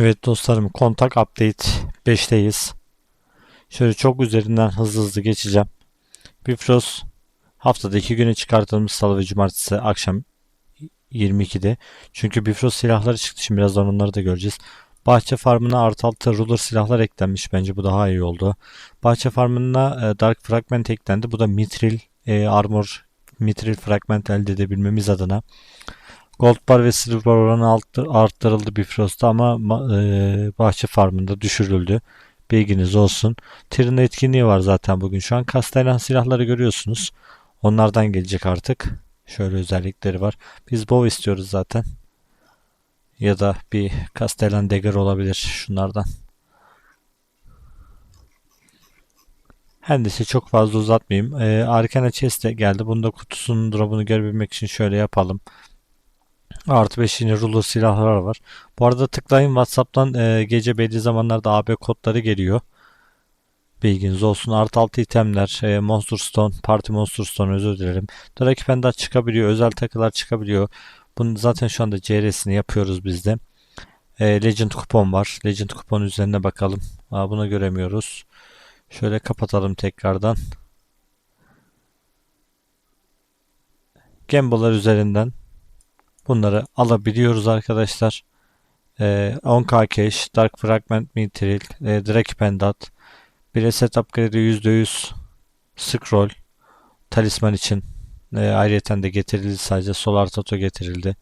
Evet dostlarım kontak update 5'teyiz. Şöyle çok üzerinden hızlı hızlı geçeceğim. Bifrost haftada 2 güne çıkartılmış salı ve cumartesi akşam 22'de. Çünkü Bifrost silahları çıktı. Şimdi birazdan onları da göreceğiz. Bahçe farmına artı altı ruler silahlar eklenmiş. Bence bu daha iyi oldu. Bahçe farmına e, Dark Fragment eklendi. Bu da Mithril e, Armor Mithril Fragment elde edebilmemiz adına. Gold bar ve silver bar oranı arttı- arttırıldı Bifrost'ta ama ma- e, bahçe farmında düşürüldü. Bilginiz olsun. Tyr'ın etkinliği var zaten bugün. Şu an Castellan silahları görüyorsunuz. Onlardan gelecek artık. Şöyle özellikleri var. Biz bow istiyoruz zaten. Ya da bir Castellan dagger olabilir şunlardan. Hendisi çok fazla uzatmayayım. Ee, Arcana Chest geldi. Bunda kutusunun drop'unu görebilmek için şöyle yapalım. Artı 5 yine ruler silahlar var. Bu arada tıklayın WhatsApp'tan e, gece belli zamanlarda AB kodları geliyor. Bilginiz olsun. Artı 6 itemler, e, Monster Stone, Party Monster Stone özür dilerim. Draki Pendant çıkabiliyor, özel takılar çıkabiliyor. Bunun zaten şu anda CR'sini yapıyoruz biz de. E, Legend kupon var. Legend kupon üzerine bakalım. Aa, bunu göremiyoruz. Şöyle kapatalım tekrardan. Gamble'lar üzerinden Bunları alabiliyoruz arkadaşlar. Ee, 10k cash, Dark Fragment Mithril, e, Drake Pendant, bir de set upgrade'i %100 scroll, talisman için e, ayrıyeten de getirildi sadece Solar Tato getirildi.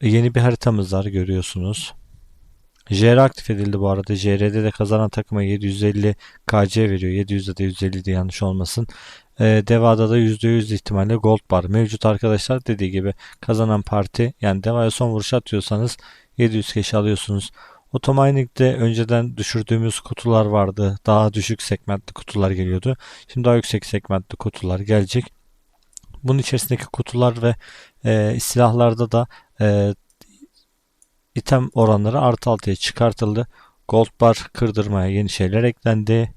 E, yeni bir haritamız var görüyorsunuz. JR aktif edildi bu arada. JR'de de kazanan takıma 750 KC veriyor. 700'de de 150 de yanlış olmasın. Ee, Deva'da da %100 ihtimalle gold bar mevcut arkadaşlar. Dediği gibi kazanan parti yani Deva'ya son vuruş atıyorsanız 700 keş alıyorsunuz. Otomining'de önceden düşürdüğümüz kutular vardı. Daha düşük segmentli kutular geliyordu. Şimdi daha yüksek segmentli kutular gelecek. Bunun içerisindeki kutular ve e, silahlarda da e, item oranları artı altıya çıkartıldı. Gold bar kırdırmaya yeni şeyler eklendi.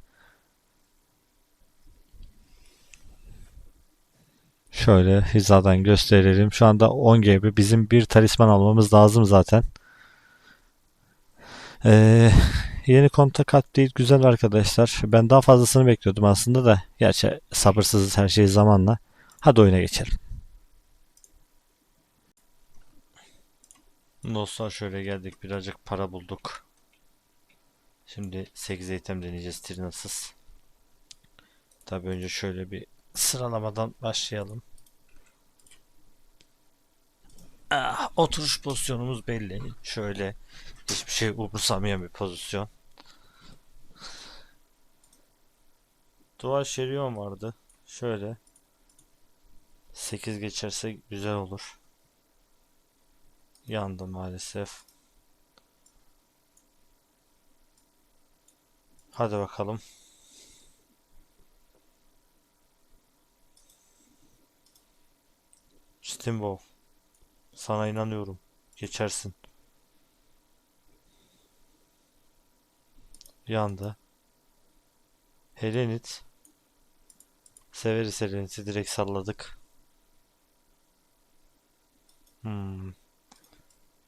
Şöyle hizadan gösterelim. Şu anda 10 GB. Bizim bir talisman almamız lazım zaten. Ee, yeni kontak update güzel arkadaşlar. Ben daha fazlasını bekliyordum aslında da. Gerçi sabırsızız her şey zamanla. Hadi oyuna geçelim. Dostlar şöyle geldik. Birazcık para bulduk. Şimdi 8 item deneyeceğiz Trinasız. Tabii önce şöyle bir sıralamadan başlayalım. Ah, oturuş pozisyonumuz belli. Şöyle hiçbir şey umursamayan bir pozisyon. Duvar şeriyon vardı. Şöyle 8 geçerse güzel olur. Yandı maalesef. Hadi bakalım. Steambow. Sana inanıyorum. Geçersin. Yandı. Helenit. Severiz Helenit'i direkt salladık. Hmm.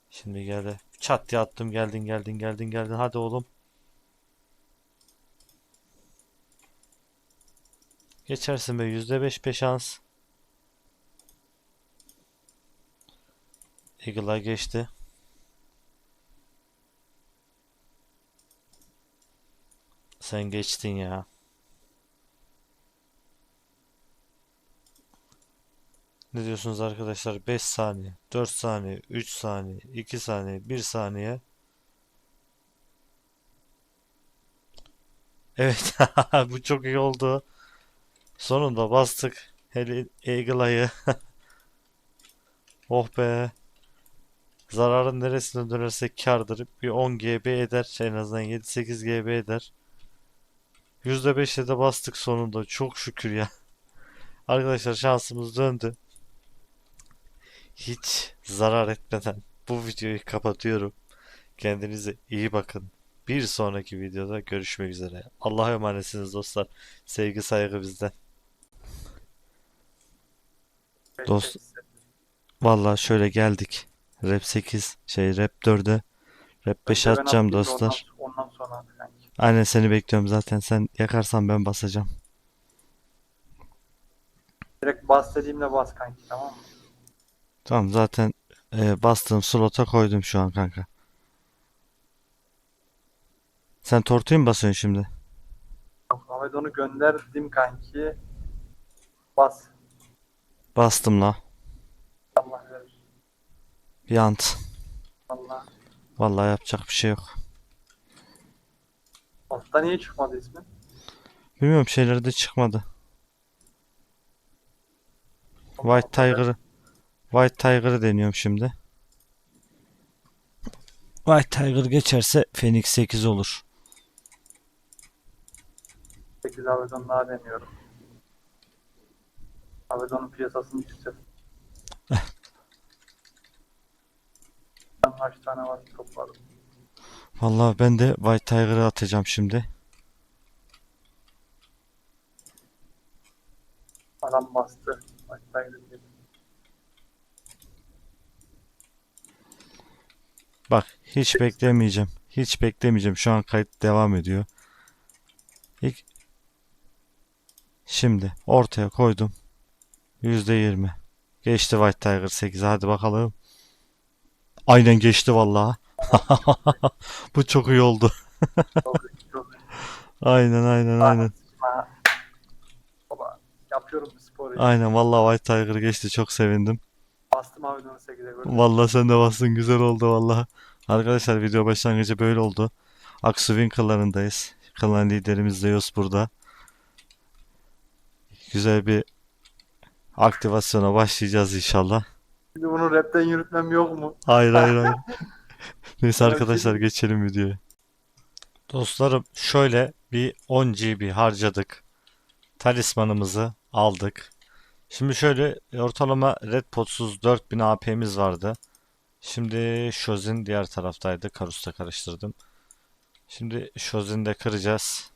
Şimdi geldi. Çat diye attım. Geldin geldin geldin geldin. Hadi oğlum. Geçersin be. %5 be şans. Eagle'a geçti. Sen geçtin ya. Ne diyorsunuz arkadaşlar? 5 saniye, 4 saniye, 3 saniye, 2 saniye, 1 saniye. Evet, bu çok iyi oldu. Sonunda bastık. Hele Eagle'ayı. Oh be. Zararın neresine dönersek kârdır. Bir 10 GB eder. En azından 7-8 GB eder. %5'e de bastık sonunda. Çok şükür ya. Arkadaşlar şansımız döndü. Hiç zarar etmeden bu videoyu kapatıyorum. Kendinize iyi bakın. Bir sonraki videoda görüşmek üzere. Allah'a emanetsiniz dostlar. Sevgi saygı bizden. Dost Vallahi şöyle geldik. Rap 8 şey Rap 4'e Rap 5 Önce ben atacağım atayım da dostlar. Ondan, ondan sonra at kanki. Aynen seni bekliyorum zaten. Sen yakarsan ben basacağım. Direkt bas dediğimde bas kanki tamam mı? Tamam zaten e, bastığım slota koydum şu an kanka. Sen tortuyu mu basıyorsun şimdi? Yok, Ahmet onu gönderdim kanki. Bas. Bastım la. Allah verir. Bir ant. Allah. Vallahi yapacak bir şey yok. Altta niye çıkmadı ismin? Bilmiyorum şeyleri de çıkmadı. White Tiger'ı White Tiger'ı deniyorum şimdi. White Tiger geçerse Phoenix 8 olur. 8 Avedon daha deniyorum. Avedon'un piyasasını yüksek. Kaç tane var topladım. Vallahi ben de White Tiger'ı atacağım şimdi. Adam bastı. Hatta gidip Bak hiç beklemeyeceğim. Hiç beklemeyeceğim. Şu an kayıt devam ediyor. İlk şimdi ortaya koydum. %20. Geçti White Tiger 8. Hadi bakalım. Aynen geçti vallahi. Bu çok iyi oldu. çok çok Aynen aynen aynen. Baba yapıyorum bu sporu. Aynen vallahi White Tiger geçti. Çok sevindim. Bastım Avedon'u 8'e gördüm. Vallahi sen de bastın. Güzel oldu vallahi. Arkadaşlar video başlangıcı böyle oldu. Aksuvin kıllarındayız. Klan liderimiz Zeus burada. Güzel bir aktivasyona başlayacağız inşallah. Şimdi bunu rapten yürütmem yok mu? Hayır hayır hayır. Neyse arkadaşlar geçelim videoya. Dostlarım şöyle bir 10 GB harcadık. Talismanımızı aldık. Şimdi şöyle ortalama Red Potsuz 4000 AP'miz vardı. Şimdi Shozin diğer taraftaydı. Karus'ta karıştırdım. Şimdi Shozin'i de kıracağız.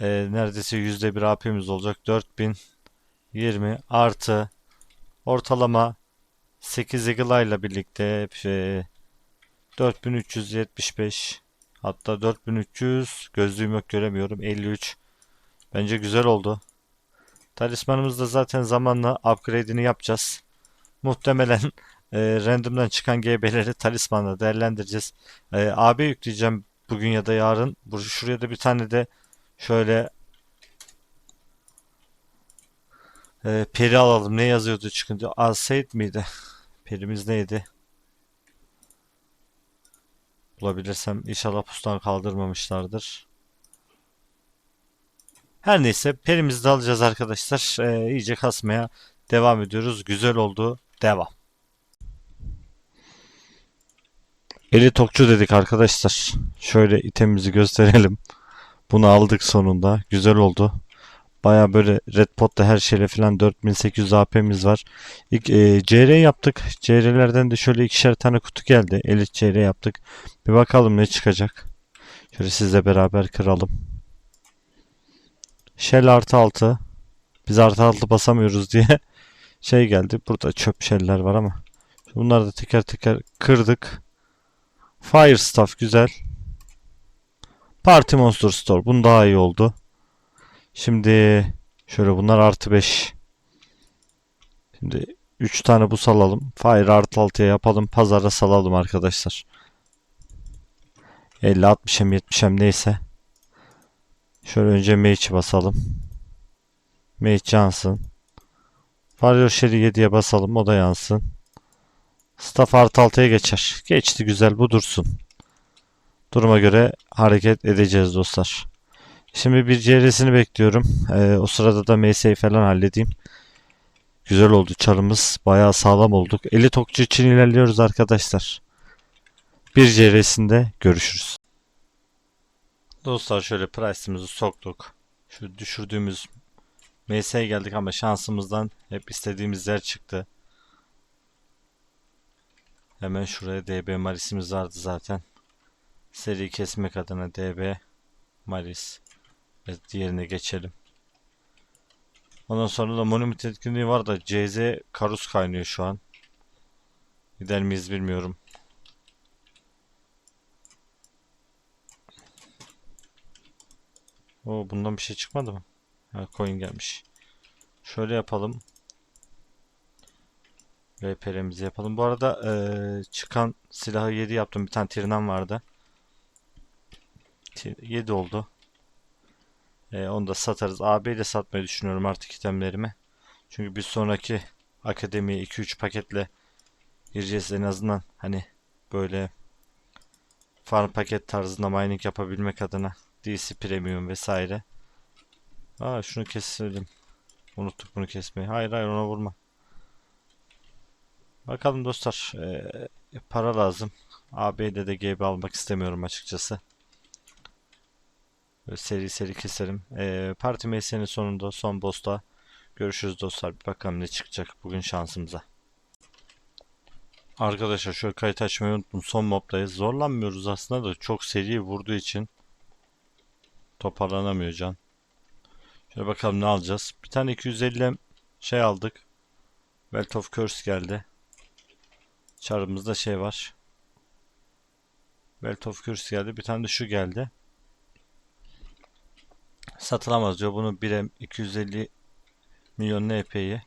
Ee, neredeyse %1 AP'miz olacak. 4020 artı ortalama 8 Eagle ile birlikte şey, 4375 hatta 4300 gözlüğüm yok göremiyorum 53 bence güzel oldu. Talismanımız da zaten zamanla upgrade'ini yapacağız. Muhtemelen e, random'dan çıkan GB'leri talismanla değerlendireceğiz. E, AB yükleyeceğim bugün ya da yarın. Şuraya da bir tane de şöyle e, peri alalım. Ne yazıyordu çıkınca? Alsaid miydi? Perimiz neydi? Bulabilirsem inşallah pustan kaldırmamışlardır. Her neyse perimizi de alacağız arkadaşlar. Ee, iyice kasmaya devam ediyoruz. Güzel oldu. Devam. Eli tokçu dedik arkadaşlar. Şöyle itemimizi gösterelim. Bunu aldık sonunda. Güzel oldu. Baya böyle Red Pot'ta her şeyle falan 4800 AP'miz var. İlk e, CR yaptık. CR'lerden de şöyle ikişer tane kutu geldi. Elit CR yaptık. Bir bakalım ne çıkacak. Şöyle sizle beraber kıralım. Shell artı 6. Biz artı 6 basamıyoruz diye şey geldi. Burada çöp şeyler var ama. Bunları da teker teker kırdık. Fire Staff güzel. Party Monster Store. Bunun daha iyi oldu. Şimdi şöyle bunlar artı 5. Şimdi 3 tane bu salalım. Fire artı 6'ya yapalım. Pazara salalım arkadaşlar. 50, 60 hem 70 hem neyse. Şöyle önce Mage'i basalım. Mage yansın. Warrior Shell'i 7'ye basalım. O da yansın. Staff artı 6'ya geçer. Geçti güzel bu dursun. Duruma göre hareket edeceğiz dostlar. Şimdi bir CR'sini bekliyorum. Ee, o sırada da MS'yi falan halledeyim. Güzel oldu çarımız. Bayağı sağlam olduk. 50 tokçu için ilerliyoruz arkadaşlar. Bir CR'sinde görüşürüz. Dostlar şöyle price'ımızı soktuk. Şu düşürdüğümüz MS'ye geldik ama şansımızdan hep istediğimiz yer çıktı. Hemen şuraya DB Maris'imiz vardı zaten. Seri kesmek adına DB Maris. Evet, diğerine geçelim. Ondan sonra da Monument etkinliği var da CZ Karus kaynıyor şu an. Gider miyiz bilmiyorum. O bundan bir şey çıkmadı mı? Ha coin gelmiş. Şöyle yapalım. VPR'imizi yapalım. Bu arada eee, çıkan silahı 7 yaptım. Bir tane Tirinan vardı. 7 oldu. Eee, onu da satarız. AB ile satmayı düşünüyorum artık itemlerimi. Çünkü bir sonraki akademiye 2-3 paketle gireceğiz en azından. Hani böyle farm paket tarzında mining yapabilmek adına. DC Premium vesaire. Aa şunu keselim. Unuttuk bunu kesmeyi. Hayır hayır ona vurma. Bakalım dostlar. eee, para lazım. AB'de de GB almak istemiyorum açıkçası. Seri seri keserim. Eee parti mesleğinin sonunda son boss'ta görüşürüz dostlar. Bir bakalım ne çıkacak bugün şansımıza. Arkadaşlar şöyle kayıt açmayı unuttum. Son mobdayız. Zorlanmıyoruz aslında da çok seri vurduğu için toparlanamıyor can. Şöyle bakalım ne alacağız. Bir tane 250 şey aldık. Wealth of Curse geldi. Çarımızda şey var. Wealth of Curse geldi. Bir tane de şu geldi. Satılamaz diyor. Bunu 1'e 250 milyon NP'yi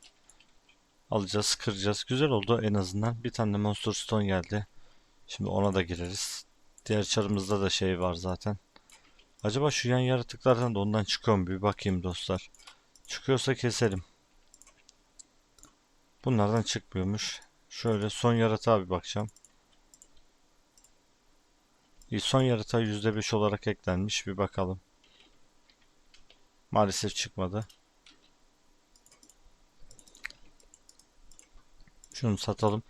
alacağız, kıracağız. Güzel oldu en azından. Bir tane Monster Stone geldi. Şimdi ona da gireriz. Diğer çarımızda da şey var zaten. Acaba şu yan yaratıklardan da ondan çıkıyor mu? Bir bakayım dostlar. Çıkıyorsa keselim. Bunlardan çıkmıyormuş. Şöyle son yaratığa bir bakacağım. Son yaratığa %5 olarak eklenmiş. Bir bakalım. Maalesef çıkmadı. Şunu satalım.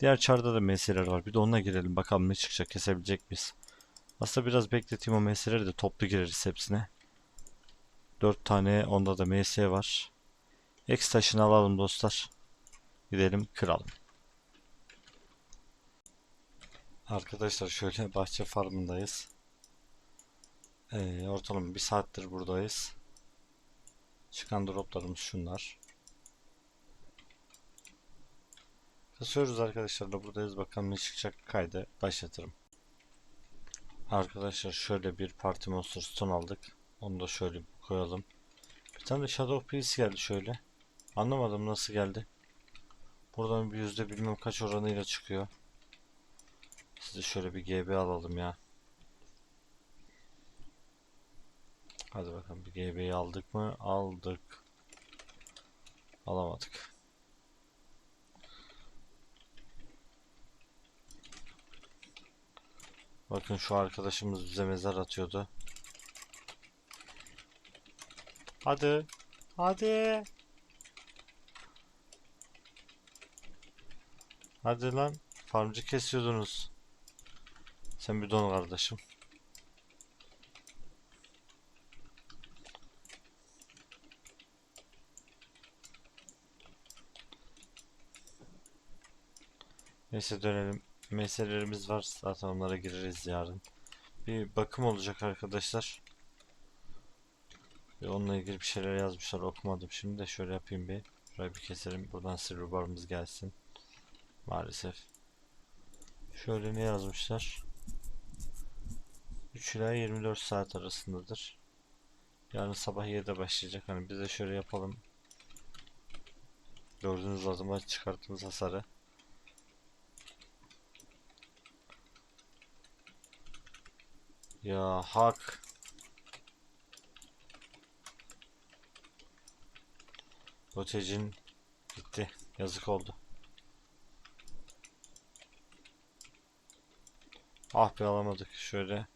Diğer çarda da MS'ler var. Bir de onunla girelim. Bakalım ne çıkacak. Kesebilecek miyiz? Aslında biraz bekleteyim o MS'leri de toplu gireriz hepsine. 4 tane onda da MS var. X taşını alalım dostlar. Gidelim kıralım. Arkadaşlar şöyle bahçe farmındayız. Ee, ortalama bir saattir buradayız. Çıkan droplarımız şunlar. Kasıyoruz arkadaşlar da buradayız. Bakalım ne çıkacak kaydı başlatırım. Arkadaşlar şöyle bir Party Monster Stone aldık. Onu da şöyle koyalım. Bir tane de Shadow Priest geldi şöyle. Anlamadım nasıl geldi. Buradan bir yüzde bilmem kaç oranıyla çıkıyor. Size şöyle bir GB alalım ya. Hadi bakalım bir GB'yi aldık mı? Aldık. Alamadık. Bakın şu arkadaşımız bize mezar atıyordu. Hadi. Hadi. Hadi lan. Farmcı kesiyordunuz. Sen bir don kardeşim. Neyse dönelim. Meselelerimiz var. Zaten onlara gireriz yarın. Bir bakım olacak arkadaşlar. Ve onunla ilgili bir şeyler yazmışlar. Okumadım. Şimdi de şöyle yapayım bir. Şurayı bir keselim. Buradan silver barımız gelsin. Maalesef. Şöyle ne yazmışlar? 3 ila 24 saat arasındadır. Yarın sabah 7'de başlayacak. Hani biz de şöyle yapalım. Gördüğünüz adıma çıkarttığımız hasarı. Ya hak. Botecin gitti. Yazık oldu. Ah be alamadık. Şöyle.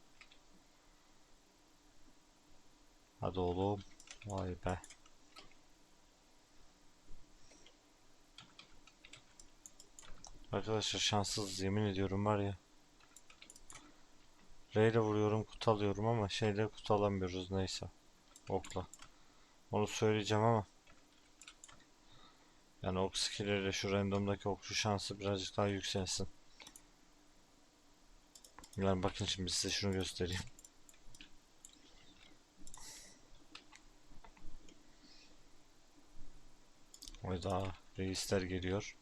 Hadi oğlum. Vay be. Arkadaşlar şanssız yemin ediyorum var ya. R ile vuruyorum kutu alıyorum ama şeyle kutu alamıyoruz neyse. Okla. Onu söyleyeceğim ama. Yani ok skilleriyle şu randomdaki okçu şansı birazcık daha yükselsin. Yani bakın şimdi size şunu göstereyim. Oyda reisler geliyor.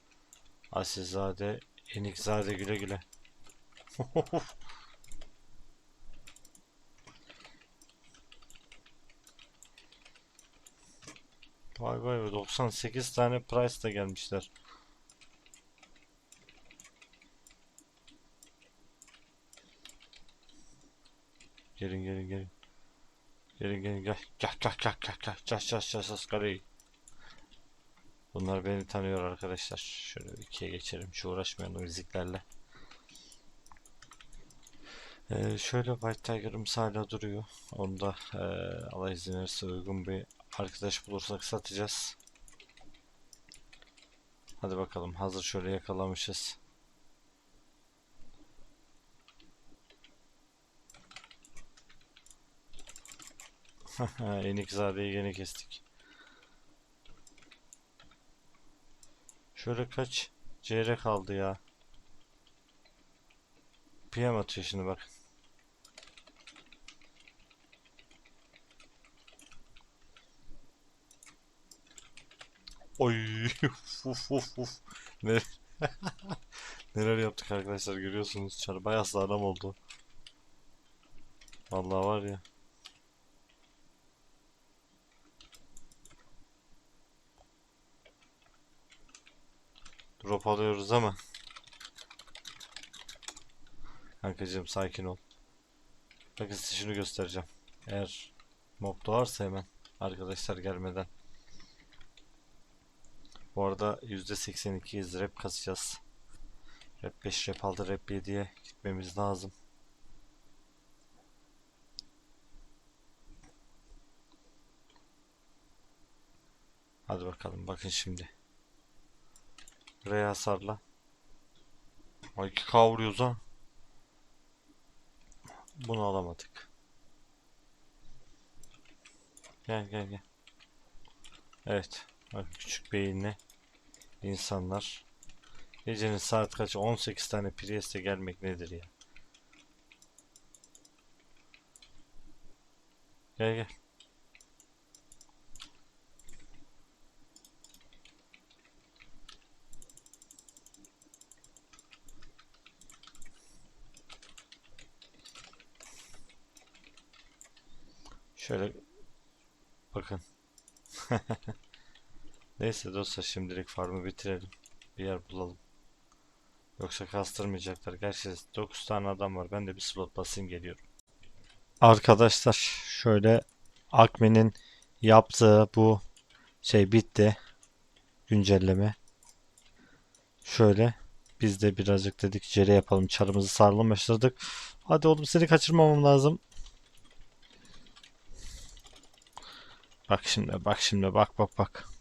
Asilzade Enikzade güle güle. Vay vay vay 98 tane price da gelmişler. Gelin gelin gelin. Gelin gelin gel. Gel gel gel gel gel. Çaş çaş çaş karayı. Bunlar beni tanıyor arkadaşlar. Şöyle ikiye geçelim. Şu uğraşmayalım müziklerle. Ee, şöyle White Tiger'ımız hala duruyor. Onu da ee, Allah izin verirse uygun bir arkadaş bulursak satacağız. Hadi bakalım. Hazır şöyle yakalamışız. Enikzade'yi gene kestik. Şöyle kaç CR kaldı ya. PM atıyor şimdi bak. Oy uf uf uf uf. Ne Neler yaptık arkadaşlar görüyorsunuz. Çar bayağı sağlam oldu. Vallahi var ya. Drop alıyoruz ama. Kankacığım sakin ol. Bakın size şunu göstereceğim. Eğer mob doğarsa hemen arkadaşlar gelmeden. Bu arada %82'yiz rep kasacağız. Rep 5, rep 6, rep 7'ye gitmemiz lazım. Hadi bakalım bakın şimdi. R hasarla. Ay 2K vuruyoruz ha. Bunu alamadık. Gel gel gel. Evet. Bak küçük beyinli insanlar. Gecenin saat kaçı? 18 tane Prius'te gelmek nedir ya? Gel gel. Şöyle bakın. Neyse dostlar şimdilik farmı bitirelim. Bir yer bulalım. Yoksa kastırmayacaklar. Gerçi 9 tane adam var. Ben de bir slot basayım geliyorum. Arkadaşlar şöyle Akme'nin yaptığı bu şey bitti. Güncelleme. Şöyle biz de birazcık dedik cere yapalım. Çarımızı sarıla başladık. Hadi oğlum seni kaçırmamam lazım. Bak şimdi bak şimdi bak bak bak.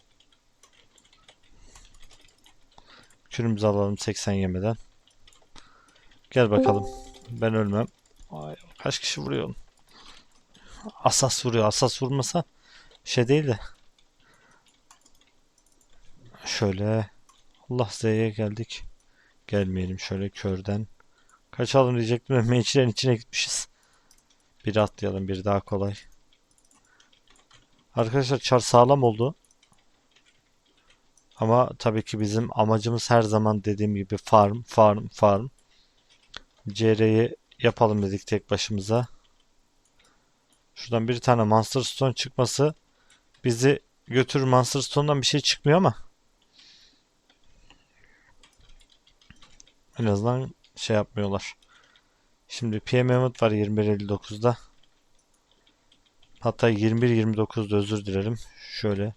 Kürümüzü alalım 80 yemeden. Gel bakalım. Ben ölmem. Ay, kaç kişi vuruyor? Asas vuruyor. Asas vurmasa şey değil de. Şöyle. Allah Z'ye geldik. Gelmeyelim şöyle körden. Kaçalım diyecektim ama meçlerin içine gitmişiz. Biri atlayalım. Biri daha kolay. Arkadaşlar çar sağlam oldu. Ama tabii ki bizim amacımız her zaman dediğim gibi farm, farm, farm. CR'yi yapalım dedik tek başımıza. Şuradan bir tane Monster Stone çıkması bizi götürür. Monster Stone'dan bir şey çıkmıyor ama en azından şey yapmıyorlar. Şimdi PM Emmet var 21.59'da. Hatta 21-29'da özür dilerim. Şöyle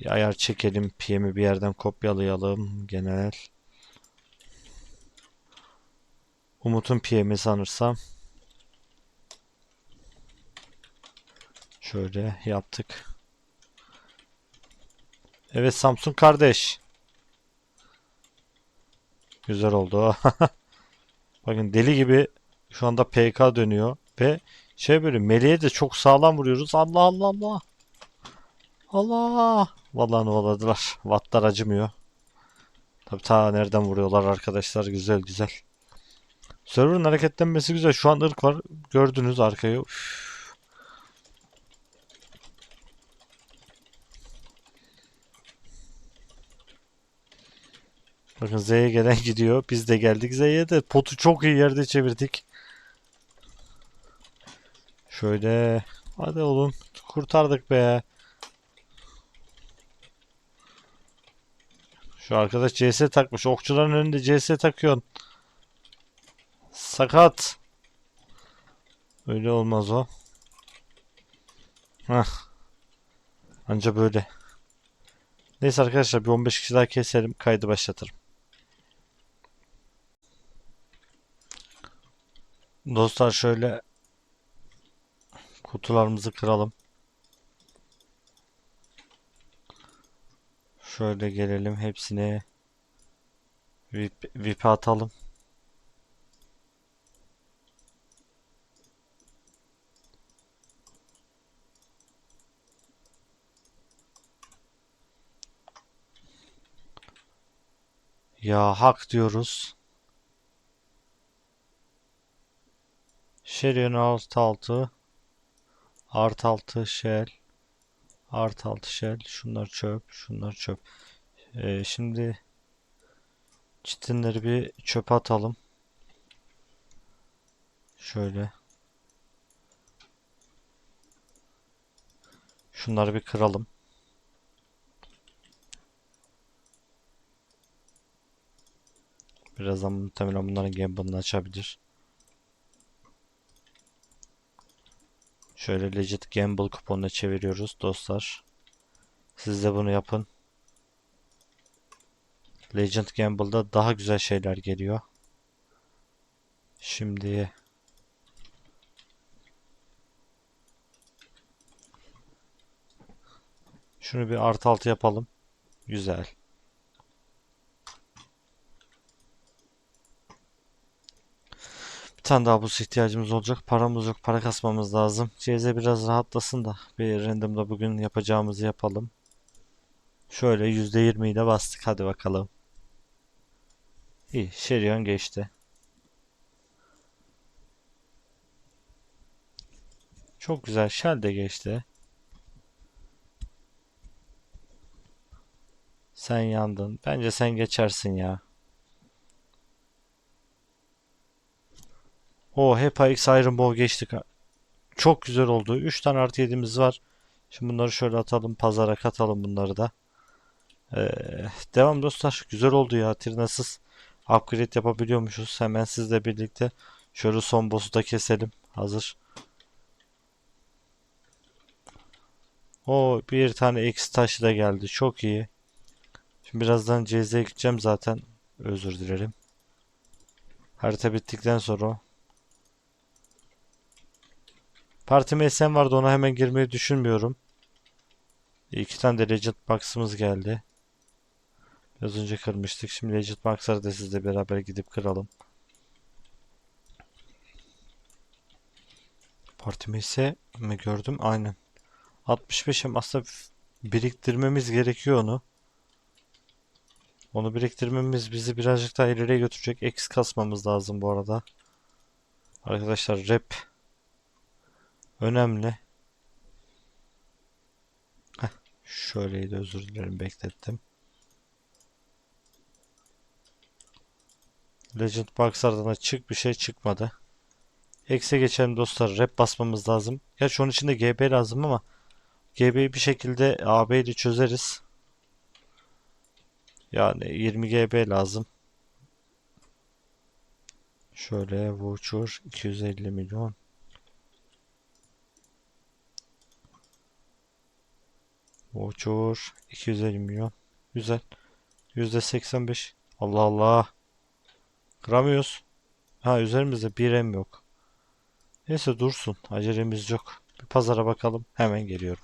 bir ayar çekelim. PM'i bir yerden kopyalayalım. Genel. Umut'un PM'i sanırsam. Şöyle yaptık. Evet Samsun kardeş. Güzel oldu. Bakın deli gibi şu anda PK dönüyor ve şey böyle meleğe de çok sağlam vuruyoruz. Allah Allah Allah. Allah. Vallahi novaladılar. Wattlar acımıyor. Tabi ta nereden vuruyorlar arkadaşlar. Güzel güzel. Server'ın hareketlenmesi güzel. Şu an ırk var. Gördünüz arkayı. Üf. Bakın Z'ye gelen gidiyor. Biz de geldik Z'ye de. Potu çok iyi yerde çevirdik. Şöyle. Hadi oğlum. Kurtardık be. Şu arkadaş CS takmış. Okçuların önünde CS takıyorsun. Sakat. Öyle olmaz o. Hah. Anca böyle. Neyse arkadaşlar bir 15 kişi daha keselim. Kaydı başlatırım. Dostlar şöyle kutularımızı kıralım. Şöyle gelelim hepsine VIP, VIP'e atalım. Ya hak diyoruz. Şerion alt altı Art altı shell Art altı shell Şunlar çöp Şunlar çöp. Ee, Şimdi Çitinleri bir çöpe atalım. Şöyle. Şunları bir kıralım. Birazdan muhtemelen bunların gamble'ını açabilir Şöyle Legit Gamble kuponuna çeviriyoruz dostlar. Siz de bunu yapın. Legend Gamble'da daha güzel şeyler geliyor. Şimdi şunu bir artı altı yapalım. Güzel. Tane daha boost ihtiyacımız olacak. Paramız yok. Para kasmamız lazım. CZ biraz rahatlasın da bir randomda bugün yapacağımızı yapalım. Şöyle %20 ile bastık. Hadi bakalım. İyi. Şerion geçti. Çok güzel. Shell de geçti. Sen yandın. Bence sen geçersin ya. O hep X Iron Bow geçtik. Çok güzel oldu. 3 tane artı 7'miz var. Şimdi bunları şöyle atalım. Pazara katalım bunları da. Ee, devam dostlar. Güzel oldu ya. Tirnasız upgrade yapabiliyormuşuz. Hemen sizle birlikte şöyle son boss'u da keselim. Hazır. O bir tane X taşı da geldi. Çok iyi. Şimdi birazdan CZ'ye gideceğim zaten. Özür dilerim. Harita bittikten sonra Partime SM vardı ona hemen girmeyi düşünmüyorum. İki tane de Legend Box'ımız geldi. Biraz önce kırmıştık. Şimdi Legend Box'ları da sizle beraber gidip kıralım. Partime SM mi gördüm? Aynen. 65 hem aslında biriktirmemiz gerekiyor onu. Onu biriktirmemiz bizi birazcık daha ileriye götürecek. X kasmamız lazım bu arada. Arkadaşlar rap önemli. Heh, şöyleydi özür dilerim beklettim. Legend Box'lardan da çık bir şey çıkmadı. X'e geçelim dostlar. Rap basmamız lazım. Gerçi onun için de GB lazım ama GB'yi bir şekilde AB ile çözeriz. Yani 20 GB lazım. Şöyle voucher 250 milyon. Voucher 250 milyon. Güzel. %85. Allah Allah. Kıramıyoruz. Ha üzerimizde bir M yok. Neyse dursun. Acelemiz yok. Bir pazara bakalım. Hemen geliyorum.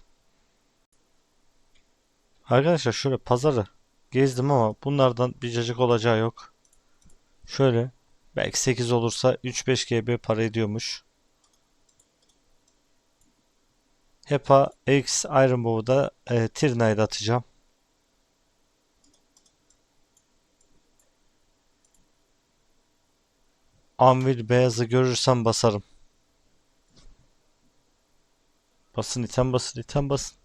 Arkadaşlar şöyle pazarı gezdim ama bunlardan bir cacık olacağı yok. Şöyle belki 8 olursa 3-5 GB para ediyormuş. HEPA X Iron Bow'da e, Tirna'yı atacağım. Anvil beyazı görürsem basarım. Basın item basın item basın.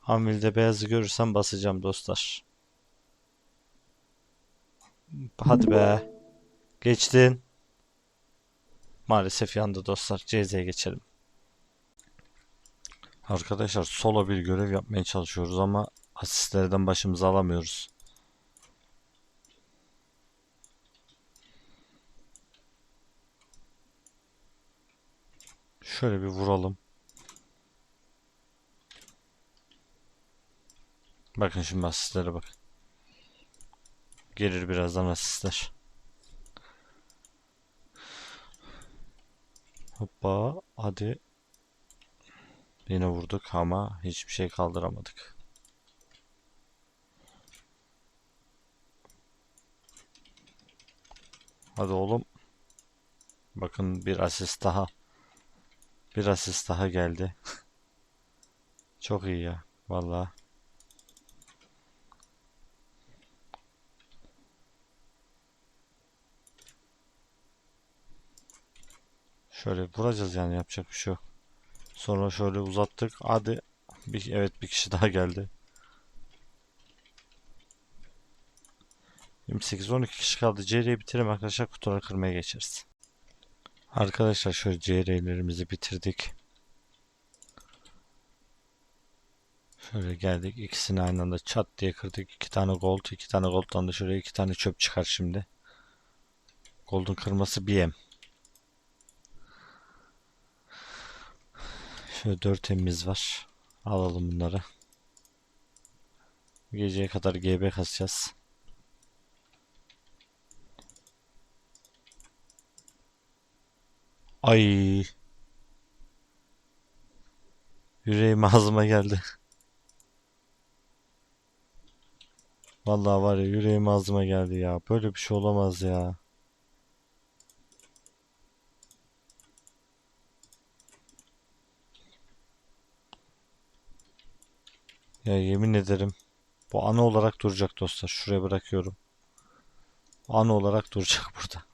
Hamilde beyazı görürsem basacağım dostlar. Hadi be. Geçtin. Maalesef yandı dostlar. CZ'ye geçelim. Arkadaşlar solo bir görev yapmaya çalışıyoruz ama asistlerden başımızı alamıyoruz. Şöyle bir vuralım. Bakın şimdi asistlere bak. Gelir birazdan asistler. Hoppa hadi. Yine vurduk ama hiçbir şey kaldıramadık. Hadi oğlum. Bakın bir asist daha. Bir asist daha geldi. Çok iyi ya. Vallahi. Şöyle vuracağız yani yapacak bir şey yok. Sonra şöyle uzattık. Hadi. Bir, evet bir kişi daha geldi. 28-12 kişi kaldı. CR'yi bitirelim arkadaşlar. Kutuları kırmaya geçeriz. Arkadaşlar şöyle CR'lerimizi bitirdik. Şöyle geldik. ikisini aynı anda çat diye kırdık. iki tane gold. iki tane gold'dan da şöyle iki tane çöp çıkar şimdi. Gold'un kırması BM. Şöyle 4 emimiz var. Alalım bunları. Geceye kadar GB kasacağız. Ay. Yüreğim ağzıma geldi. Vallahi var ya yüreğim ağzıma geldi ya. Böyle bir şey olamaz ya. Ya yemin ederim bu ana olarak duracak dostlar. Şuraya bırakıyorum. Ana olarak duracak burada.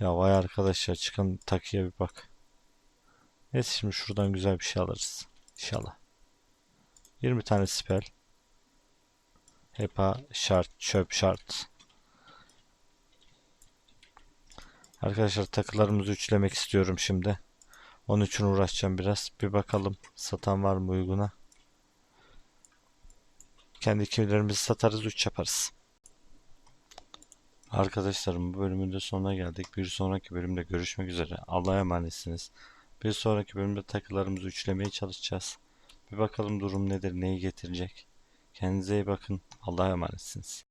Ya vay arkadaş ya çıkan takıya bir bak. Neyse şimdi şuradan güzel bir şey alırız. İnşallah. 20 tane spell. Hepa şart, çöp şart. Arkadaşlar takılarımızı üçlemek istiyorum şimdi. Onun için uğraşacağım biraz. Bir bakalım satan var mı uyguna. Kendi kimlerimizi satarız 3 yaparız. Arkadaşlarım bu bölümün de sonuna geldik. Bir sonraki bölümde görüşmek üzere. Allah'a emanetsiniz. Bir sonraki bölümde takılarımızı üçlemeye çalışacağız. Bir bakalım durum nedir, neyi getirecek. Kendinize iyi bakın. Allah'a emanetsiniz.